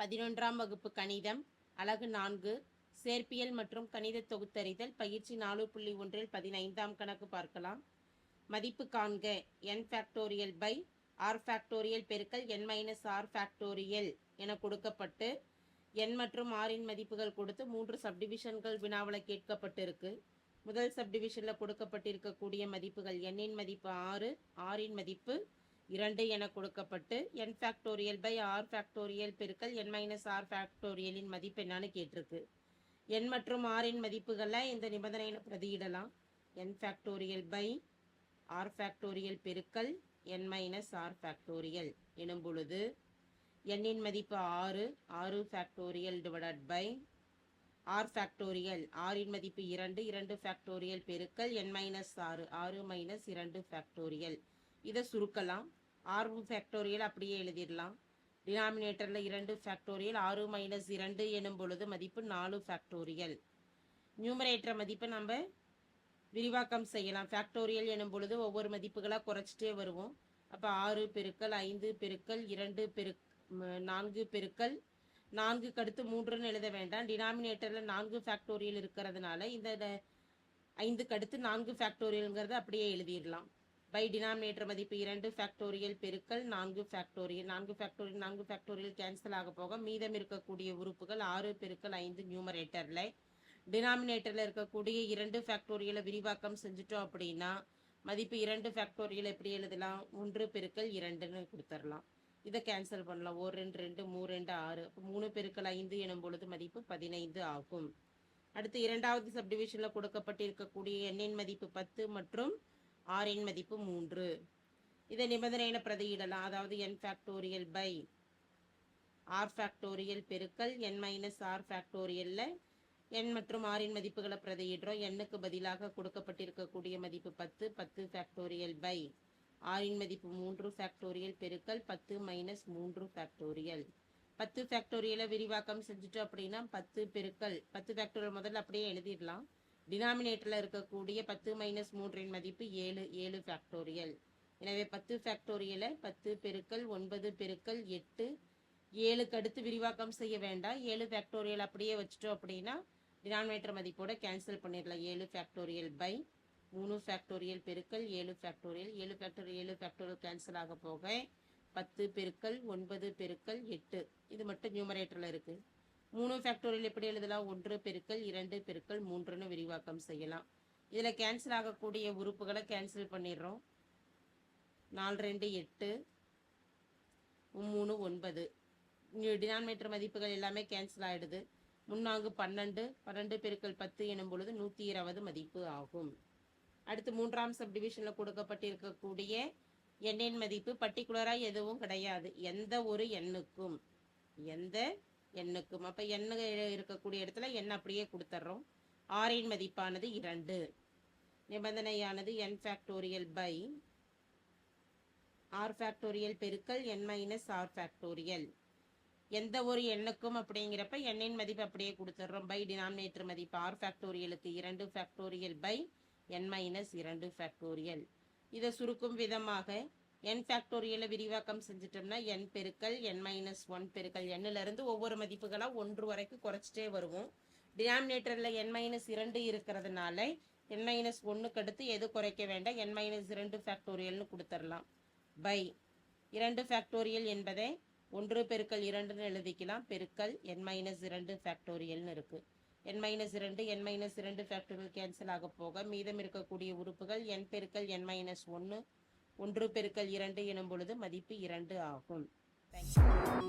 பதினொன்றாம் வகுப்பு கணிதம் அலகு நான்கு சேர்ப்பியல் மற்றும் கணித தொகுத்தறிதல் பயிற்சி நாலு புள்ளி ஒன்றில் பதினைந்தாம் கணக்கு பார்க்கலாம். மதிப்பு காண்க. N factorial by r factorial பெருக்கல் என் மைனஸ் ஆர் ஃபேக்டோரியல் என கொடுக்கப்பட்டு என் மற்றும் ஆரின் மதிப்புகள் கொடுத்து மூன்று சப்டிவிஷன்கள் வினாவில் கேட்கப்பட்டிருக்கு. முதல் சப்டிவிஷனில் கொடுக்கப்பட்டிருக்கக்கூடிய மதிப்புகள் எண்ணின் மதிப்பு ஆறு ஆரின் மதிப்பு இரண்டு என கொடுக்கப்பட்டு n factorial by r factorial பெருக்கல் என் மைனஸ் ஆர் ஃபேக்டோரியலின் மதிப்பு என்னன்னு கேட்டிருக்கு. என் மற்றும் ஆரின் மதிப்புகளை இந்த நிபந்தனையில் பிரதியிடலாம். N factorial by r factorial பெருக்கல் என் மைனஸ் ஆர் ஃபேக்டோரியல் எனும் பொழுது எண்ணின் மதிப்பு ஆறு ஆறு factorial divided by r factorial ஆரின் மதிப்பு இரண்டு இரண்டு ஃபேக்டோரியல் பெருக்கல் என் மைனஸ் ஆறு ஆறு மைனஸ் இரண்டு ஃபேக்டோரியல் இதை சுருக்கலாம். ஆறு ஃபேக்டோரியல் அப்படியே எழுதிடலாம். டினாமினேட்டரில் இரண்டு ஃபேக்டோரியல் ஆறு மைனஸ் இரண்டு எனும் பொழுது மதிப்பு நாலு ஃபேக்டோரியல் நியூமரேட்டர் மதிப்பை நம்ம விரிவாக்கம் செய்யலாம். ஃபேக்டோரியல் எனும் பொழுது ஒவ்வொரு மதிப்புகளாக குறைச்சிட்டே வருவோம். அப்போ ஆறு பெருக்கல் ஐந்து பெருக்கல் இரண்டு பெருக் நான்கு பெருக்கல். நான்கு கடுத்து மூன்றுன்னு எழுத வேண்டாம். டினாமினேட்டரில் நான்கு ஃபேக்டோரியல் இருக்கிறதுனால இந்த ஐந்து ஐந்துக்கு அடுத்து நான்கு ஃபேக்டோரியலுங்கிறத அப்படியே எழுதிடலாம். பை டினாமினேட்டர் மதிப்பு இரண்டு ஃபேக்டோரியல் பெருக்கல் நான்கு ஃபேக்டோரியல் நான்கு ஃபேக்டோரியல் நான்கு ஃபேக்டோரியல் கேன்சல் ஆக போக மீதம் இருக்கக்கூடிய உறுப்புகள் ஆறு பெருக்கல் ஐந்து நியூமரேட்டரில் டினாமினேட்டரில் இருக்கக்கூடிய இரண்டு ஃபேக்டோரியலை விரிவாக்கம் செஞ்சுட்டோம் அப்படின்னா மதிப்பு இரண்டு ஃபேக்டோரியல் எப்படி எழுதலாம்? ஒன்று பெருக்கல் இரண்டுன்னு கொடுத்துடலாம் இதை கேன்சல் பண்ணலாம். ஒரு ரெண்டு ரெண்டு மூணு ரெண்டு ஆறு. மூணு பெருக்கல் ஐந்து எனும் பொழுது மதிப்பு பதினைந்து ஆகும். அடுத்து இரண்டாவது சப்டிவிஷனில் கொடுக்கப்பட்டிருக்கக்கூடிய எண்ணின் மதிப்பு பத்து மற்றும் ஆரின் மதிப்பு மூன்று. இதை நிபந்தனையில பிரதியிடலாம். அதாவது n factorial by r factorial பெருக்கல் என் மைனஸ் ஆர் ஃபேக்டோரியல்ல என் மற்றும் ஆரின் மதிப்புகளை பிரதியிடுறோம். எண்ணுக்கு பதிலாக கொடுக்கப்பட்டிருக்கக்கூடிய மதிப்பு பத்து பத்து ஃபேக்டோரியல் பை ஆரின் மதிப்பு மூன்று ஃபேக்டோரியல் பெருக்கல் பத்து மைனஸ் மூன்று ஃபேக்டோரியல் பத்து ஃபேக்டோரியலை விரிவாக்கம் செஞ்சுட்டோம் அப்படின்னா பத்து பெருக்கல் பத்து ஃபேக்டோரியல் முதல்ல அப்படியே எழுதிடலாம். டினாமினேட்டரில் இருக்கக்கூடிய பத்து மைனஸ் மூன்றின் மதிப்பு ஏழு ஏழு ஃபேக்டோரியல் எனவே பத்து ஃபேக்டோரியலை பத்து பெருக்கல் ஒன்பது பெருக்கல் எட்டு ஏழுக்கு அடுத்து விரிவாக்கம் செய்ய வேண்டாம். ஏழு ஃபேக்டோரியல் அப்படியே வச்சுட்டோம் அப்படின்னா டினாமினேட்டர் மதிப்போட கேன்சல் பண்ணிடலாம். ஏழு ஃபேக்டோரியல் பை மூணு ஃபேக்டோரியல் பெருக்கல் ஏழு ஃபேக்டோரியல் ஏழு ஃபேக்டோரியல் ஏழு ஃபேக்டோரியல் கேன்சல் ஆக போக பத்து பெருக்கல் ஒன்பது பெருக்கல் எட்டு. இது மட்டும் நியூமரேட்டரில் இருக்குது மூணு ஃபேக்டோரியல் எப்படி எழுதலாம்? ஒன்று பெருக்கள் இரண்டு பெருக்கள் மூன்றுன்னு விரிவாக்கம் செய்யலாம். இதில் கேன்சல் ஆகக்கூடிய உறுப்புகளை கேன்சல் பண்ணிடுறோம். நாலு ரெண்டு எட்டு மூணு ஒன்பது. டினாமினேட்டர் மதிப்புகள் எல்லாமே கேன்சல் ஆகிடுது முன்னாங்கு பன்னெண்டு பன்னெண்டு பெருக்கள் பத்து எனும் பொழுது நூற்றி இருபது மதிப்பு ஆகும். அடுத்து மூன்றாம் சப்டிவிஷனில் கொடுக்கப்பட்டிருக்கக்கூடிய எண்ணின் மதிப்பு பர்டிகுலராக எதுவும் கிடையாது. எந்த ஒரு எண்ணுக்கும். எந்த எண்ணுக்கும் அப்போ எண்ணு இருக்கக்கூடிய இடத்துல எண் அப்படியே கொடுத்துட்றோம் ஆரின் மதிப்பானது இரண்டு. நிபந்தனையானது n factorial by r factorial பெருக்கல் என் மைனஸ் ஆர் ஃபேக்டோரியல் எந்த ஒரு எண்ணுக்கும் அப்படிங்கிறப்ப எண்ணின் மதிப்பு அப்படியே கொடுத்துட்றோம் பை டினாமினேட்டர் மதிப்பு ஆர் ஃபேக்டோரியலுக்கு இரண்டு ஃபேக்டோரியல் பை என் மைனஸ் இரண்டு ஃபேக்டோரியல் இதை சுருக்கும் விதமாக n ஃபேக்டோரியலை விரிவாக்கம் செஞ்சிட்டோம்னா n பெருக்கல் n மைனஸ் ஒன் பெருக்கல். N-ல இருந்து ஒவ்வொரு மதிப்புகளாக ஒன்று வரைக்கும் குறைச்சிட்டே வருவோம். டினாமினேட்டரில் n மைனஸ் இரண்டு இருக்கிறதுனால n மைனஸ் ஒன்றுக்கு அடுத்து எது குறைக்க வேண்டாம்? என் மைனஸ் இரண்டு ஃபேக்டோரியல்னு கொடுத்துடலாம். பை இரண்டு ஃபேக்டோரியல் என்பதை ஒன்று பெருக்கல் இரண்டுன்னு எழுதிக்கலாம். பெருக்கல் n மைனஸ் இரண்டு ஃபேக்டோரியல்னு இருக்கு. என் மைனஸ் இரண்டு என் மைனஸ் இரண்டு ஃபேக்டோரியல் கேன்சல் ஆக போக மீதம் இருக்கக்கூடிய உறுப்புகள் என் பெருக்கல் என் மைனஸ் ஒன்று ஒன்று பெருக்கல் இரண்டு எனும் பொழுது மதிப்பு இரண்டு ஆகும் Thank you.